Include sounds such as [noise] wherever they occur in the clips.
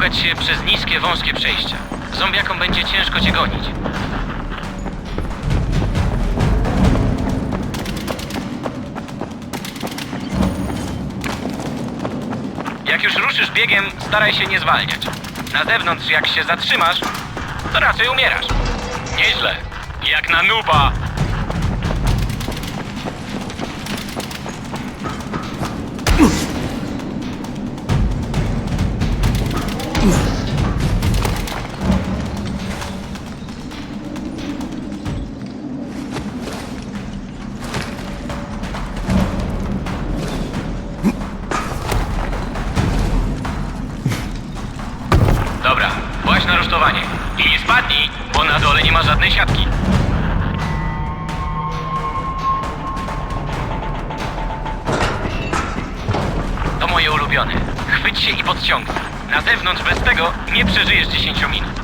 czołgać się przez niskie, wąskie przejścia. Zombiakom będzie ciężko cię gonić. Jak już ruszysz biegiem, staraj się nie zwalniać. Na zewnątrz, jak się zatrzymasz, to raczej umierasz. Nieźle. Jak na nuba. Chwyć się i podciągnij. Na zewnątrz bez tego nie przeżyjesz 10 minut.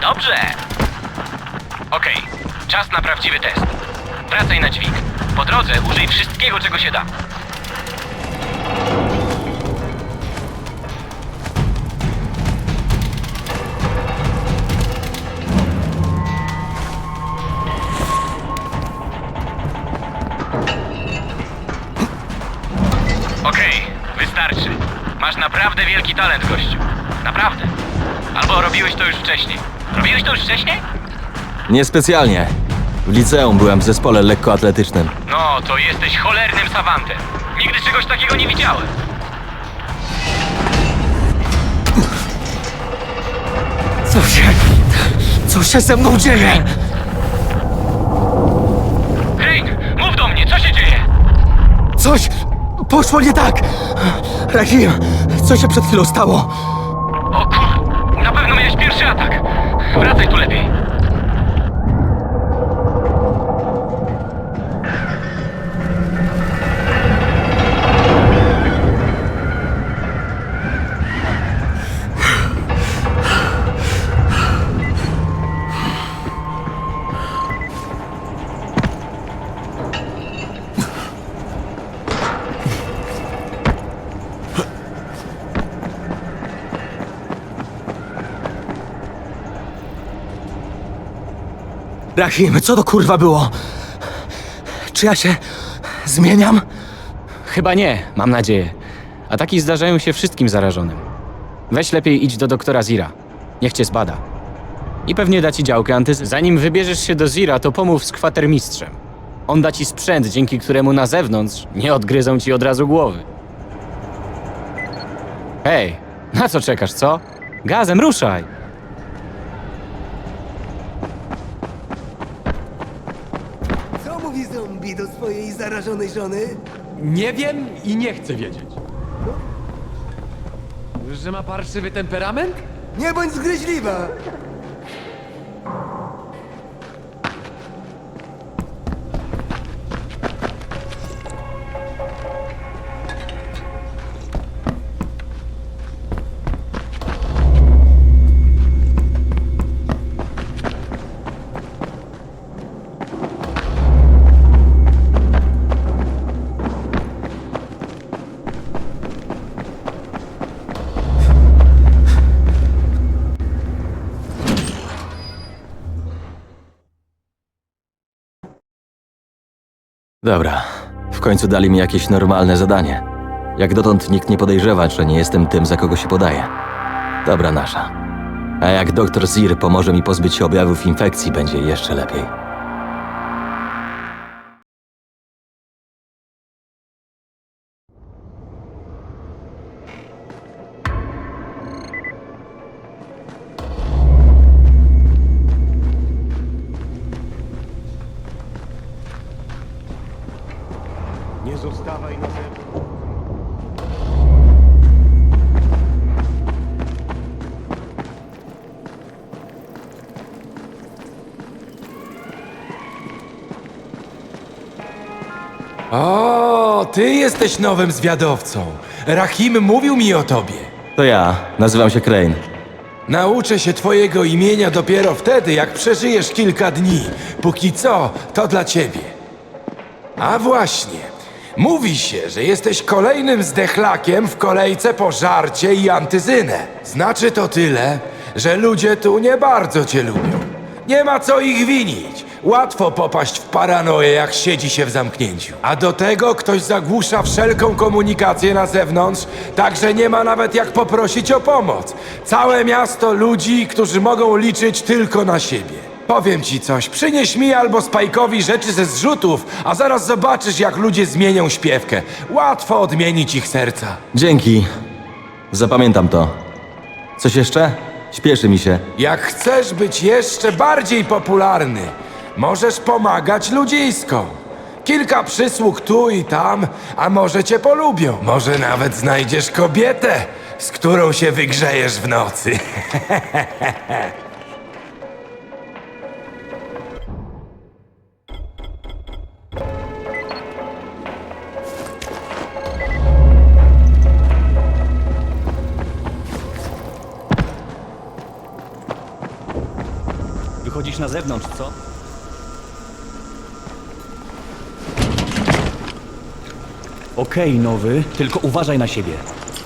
Dobrze. Okej, czas na prawdziwy test. Wracaj na dźwig. Po drodze użyj wszystkiego, czego się da. Okej, wystarczy. Masz naprawdę wielki talent, gościu. Naprawdę. Albo robiłeś to już wcześniej. Robiłeś to już wcześniej? Niespecjalnie. W liceum byłem w zespole lekkoatletycznym. No, to jesteś cholernym savantem. Nigdy czegoś takiego nie widziałem. Co się... Co się ze mną dzieje? Crane, mów do mnie, co się dzieje? Coś poszło nie tak! Rahim, co się przed chwilą stało? O kur... Na pewno miałeś pierwszy atak. Wracaj tu lepiej. Rahim, co to kurwa było? Czy ja się zmieniam? Chyba nie, mam nadzieję. Ataki zdarzają się wszystkim zarażonym. Weź lepiej idź do doktora Zira. Niech cię zbada. I pewnie da ci działkę antys... Zanim wybierzesz się do Zira, to pomów z kwatermistrzem. On da ci sprzęt, dzięki któremu na zewnątrz nie odgryzą ci od razu głowy. Hej, na co czekasz, co? Gazem ruszaj! Co mówi zombie do swojej zarażonej żony? Nie wiem i nie chcę wiedzieć. Że ma parszywy temperament? Nie bądź zgryźliwa! Dobra, w końcu dali mi jakieś normalne zadanie. Jak dotąd nikt nie podejrzewa, że nie jestem tym, za kogo się podaję. Dobra nasza. A jak doktor Zir pomoże mi pozbyć się objawów infekcji, będzie jeszcze lepiej. Ty jesteś nowym zwiadowcą. Rahim mówił mi o tobie. To ja, nazywam się Crane. Nauczę się twojego imienia dopiero wtedy, jak przeżyjesz kilka dni. Póki co, to dla ciebie. A właśnie, mówi się, że jesteś kolejnym zdechlakiem w kolejce po żarcie i antyzynę. Znaczy to tyle, że ludzie tu nie bardzo cię lubią. Nie ma co ich winić. Łatwo popaść w paranoję, jak siedzi się w zamknięciu. A do tego ktoś zagłusza wszelką komunikację na zewnątrz, także nie ma nawet jak poprosić o pomoc. Całe miasto ludzi, którzy mogą liczyć tylko na siebie. Powiem ci coś, przynieś mi albo Spajkowi rzeczy ze zrzutów, a zaraz zobaczysz, jak ludzie zmienią śpiewkę. Łatwo odmienić ich serca. Dzięki. Zapamiętam to. Coś jeszcze? Śpieszy mi się. Jak chcesz być jeszcze bardziej popularny, możesz pomagać ludziskom. Kilka przysług tu i tam, a może cię polubią. Może nawet znajdziesz kobietę, z którą się wygrzejesz w nocy. Wychodzisz na zewnątrz, co? Okej, nowy, tylko uważaj na siebie.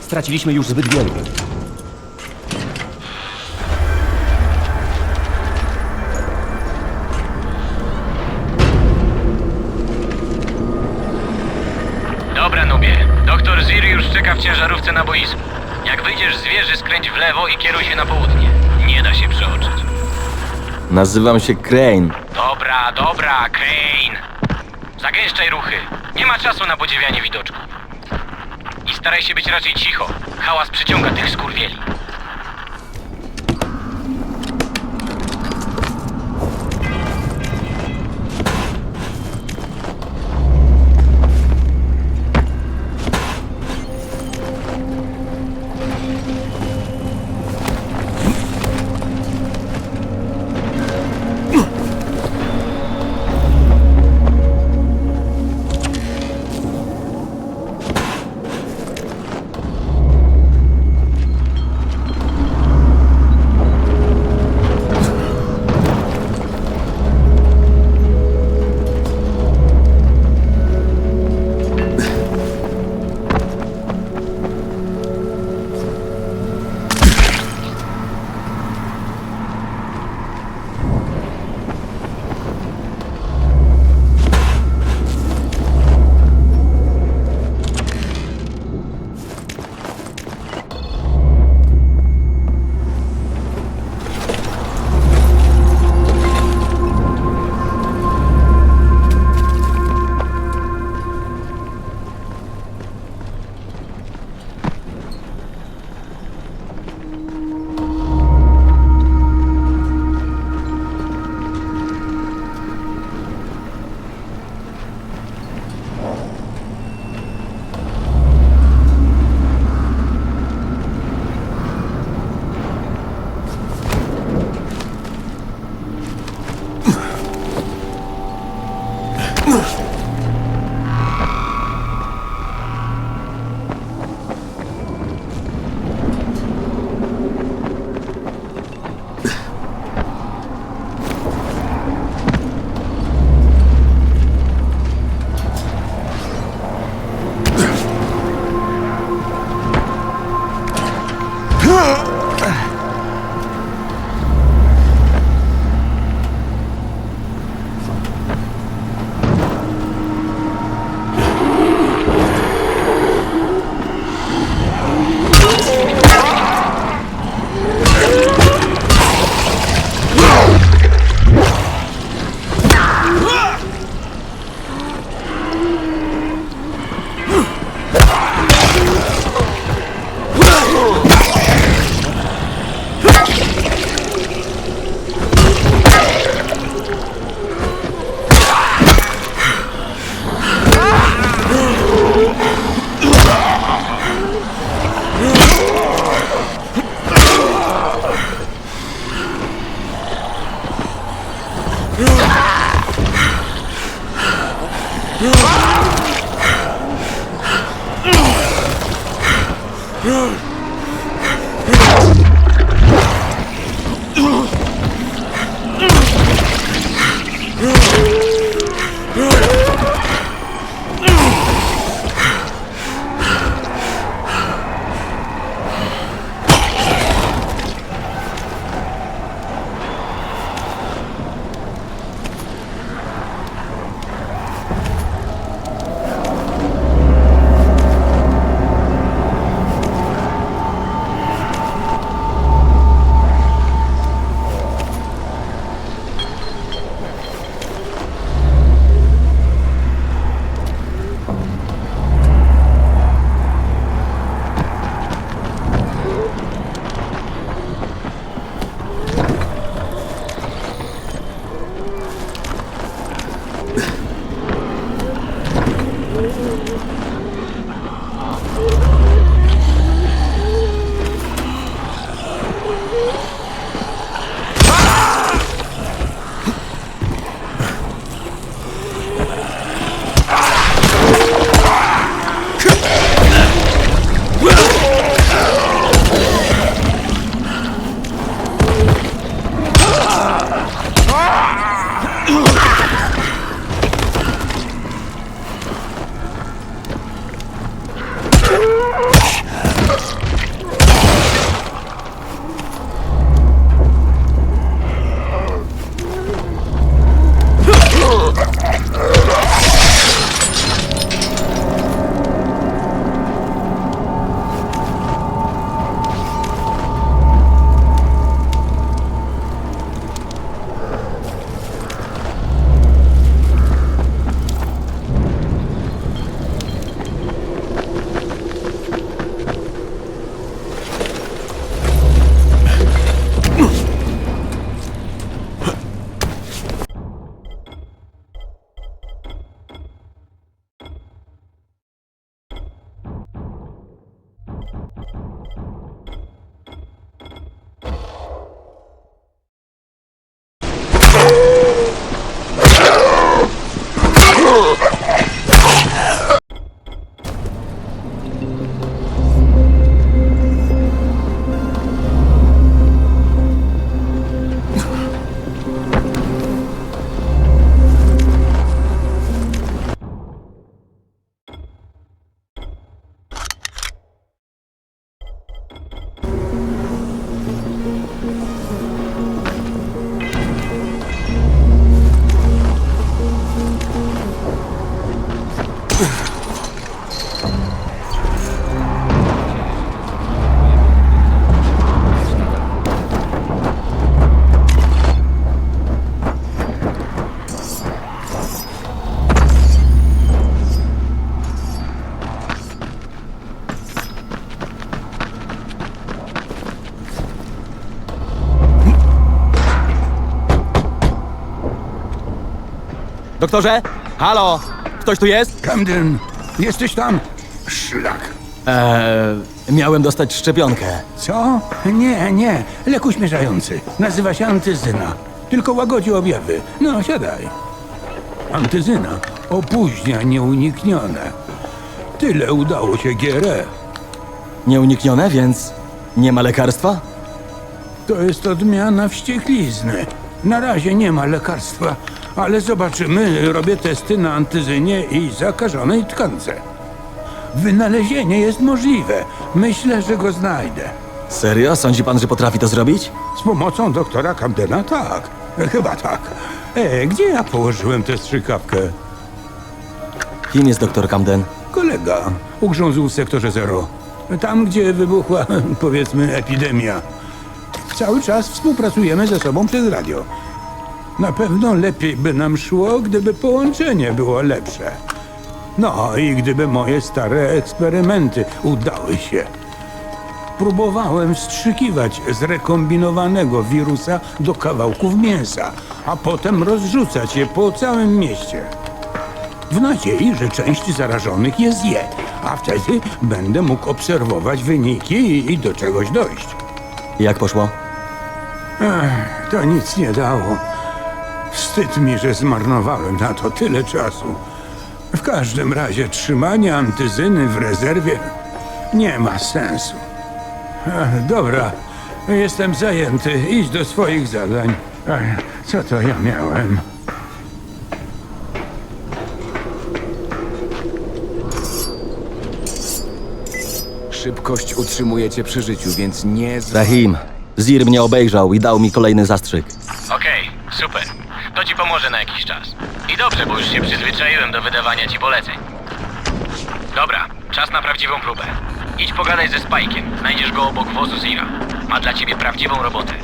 Straciliśmy już zbyt wielu. Dobra, Nubie. Doktor Zir już czeka w ciężarówce na boisku. Jak wyjdziesz z wieży, skręć w lewo i kieruj się na południe. Nie da się przeoczyć. Nazywam się Crane. Dobra, dobra, Crane. Zagęszczaj ruchy. Nie ma czasu na podziwianie widoczku. I staraj się być raczej cicho. Hałas przyciąga tych skurwieli. Ugh. Doktorze? Halo? Ktoś tu jest? Camden, jesteś tam? Szlak. Eee, miałem dostać szczepionkę. Co? Nie, nie. Lek uśmierzający. Nazywa się antyzyna. Tylko łagodzi objawy. No, siadaj. Antyzyna opóźnia nieuniknione. Tyle udało się GRE. Nieuniknione, więc nie ma lekarstwa? To jest odmiana wścieklizny. Na razie nie ma lekarstwa, ale zobaczymy. Robię testy na antyzynie i zakażonej tkance. Wynalezienie jest możliwe. Myślę, że go znajdę. Serio? Sądzi pan, że potrafi to zrobić? Z pomocą doktora Camdena tak. Chyba tak. E, gdzie ja położyłem tę strzykawkę? Kim jest doktor Camden? Kolega ugrzązł w sektorze zero. Tam, gdzie wybuchła, [laughs] powiedzmy, epidemia. Cały czas współpracujemy ze sobą przez radio. Na pewno lepiej by nam szło, gdyby połączenie było lepsze. No i gdyby moje stare eksperymenty udały się. Próbowałem wstrzykiwać zrekombinowanego wirusa do kawałków mięsa, a potem rozrzucać je po całym mieście. W nadziei, że część zarażonych je zje, a wtedy będę mógł obserwować wyniki i, i do czegoś dojść. Jak poszło? Ech, to nic nie dało. Wstyd mi, że zmarnowałem na to tyle czasu. W każdym razie trzymanie antyzyny w rezerwie nie ma sensu. Ech, dobra, jestem zajęty. Idź do swoich zadań. Ech, co to ja miałem? Szybkość utrzymuje cię przy życiu, więc nie... Z... Rahim, Zir mnie obejrzał i dał mi kolejny zastrzyk. Okej, super. To ci pomoże na jakiś czas. I dobrze, bo już się przyzwyczaiłem do wydawania ci poleceń. Dobra, czas na prawdziwą próbę. Idź pogadaj ze Spajkiem. Znajdziesz go obok wozu Zira. Ma dla ciebie prawdziwą robotę.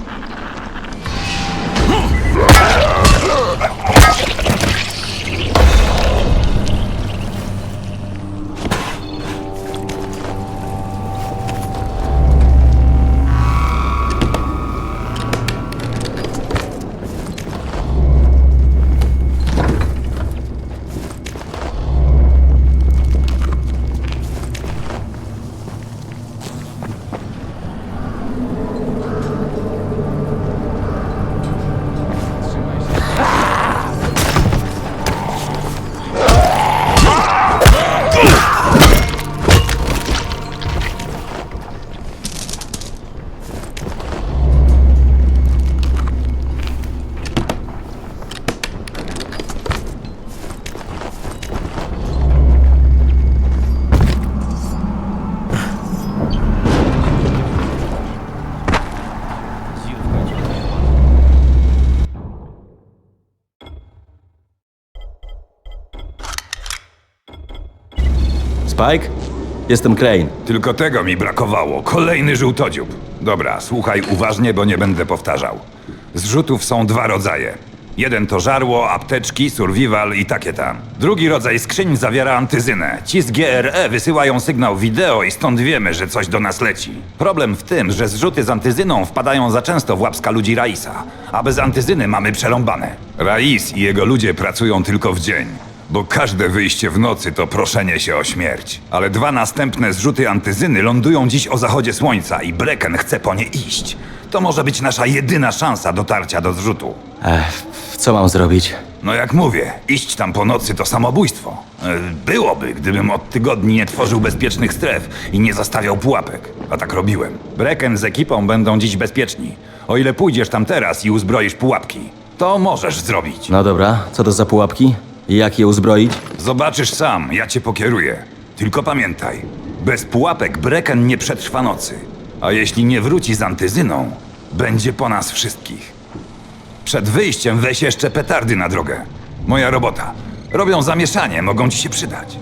Spike? Jestem Crane. Tylko tego mi brakowało. Kolejny żółtodziób. Dobra, słuchaj uważnie, bo nie będę powtarzał. Zrzutów są dwa rodzaje. Jeden to żarło, apteczki, survival i takie tam. Drugi rodzaj skrzyń zawiera antyzynę. Ci z GRE wysyłają sygnał wideo i stąd wiemy, że coś do nas leci. Problem w tym, że zrzuty z antyzyną wpadają za często w łapska ludzi Raisa, a bez antyzyny mamy przerąbane. Rais i jego ludzie pracują tylko w dzień. Bo każde wyjście w nocy to proszenie się o śmierć. Ale dwa następne zrzuty antyzyny lądują dziś o zachodzie słońca i Brecken chce po nie iść. To może być nasza jedyna szansa dotarcia do zrzutu. Ech, co mam zrobić? No jak mówię, iść tam po nocy to samobójstwo. E, Byłoby, gdybym od tygodni nie tworzył bezpiecznych stref i nie zastawiał pułapek. A tak robiłem. Brecken z ekipą będą dziś bezpieczni. O ile pójdziesz tam teraz i uzbroisz pułapki, to możesz zrobić. No dobra, co to za pułapki? Jak je uzbroić? Zobaczysz sam, ja cię pokieruję. Tylko pamiętaj, bez pułapek Brecken nie przetrwa nocy. A jeśli nie wróci z antyzyną, będzie po nas wszystkich. Przed wyjściem weź jeszcze petardy na drogę. Moja robota. Robią zamieszanie, mogą ci się przydać.